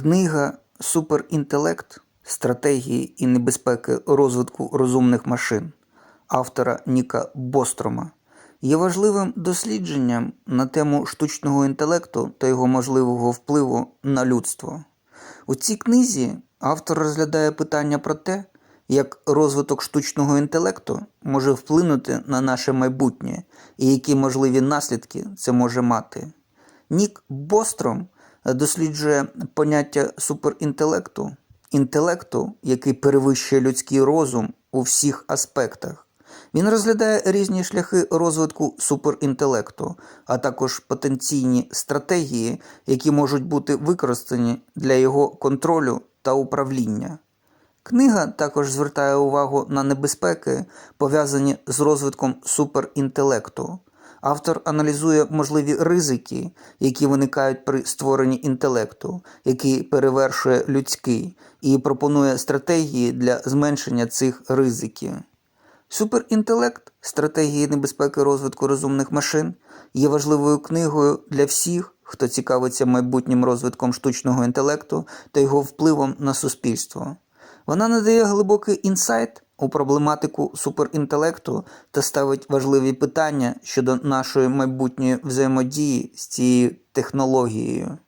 Книга Суперінтелект стратегії і небезпеки розвитку розумних машин автора Ніка Бострома є важливим дослідженням на тему штучного інтелекту та його можливого впливу на людство. У цій книзі автор розглядає питання про те, як розвиток штучного інтелекту може вплинути на наше майбутнє і які можливі наслідки це може мати. Нік Бостром досліджує поняття суперінтелекту, інтелекту, який перевищує людський розум у всіх аспектах. Він розглядає різні шляхи розвитку суперінтелекту, а також потенційні стратегії, які можуть бути використані для його контролю та управління. Книга також звертає увагу на небезпеки, пов'язані з розвитком суперінтелекту. Автор аналізує можливі ризики, які виникають при створенні інтелекту, який перевершує людський, і пропонує стратегії для зменшення цих ризиків. Суперінтелект стратегії небезпеки розвитку розумних машин є важливою книгою для всіх, хто цікавиться майбутнім розвитком штучного інтелекту та його впливом на суспільство. Вона надає глибокий інсайт у проблематику суперінтелекту та ставить важливі питання щодо нашої майбутньої взаємодії з цією технологією.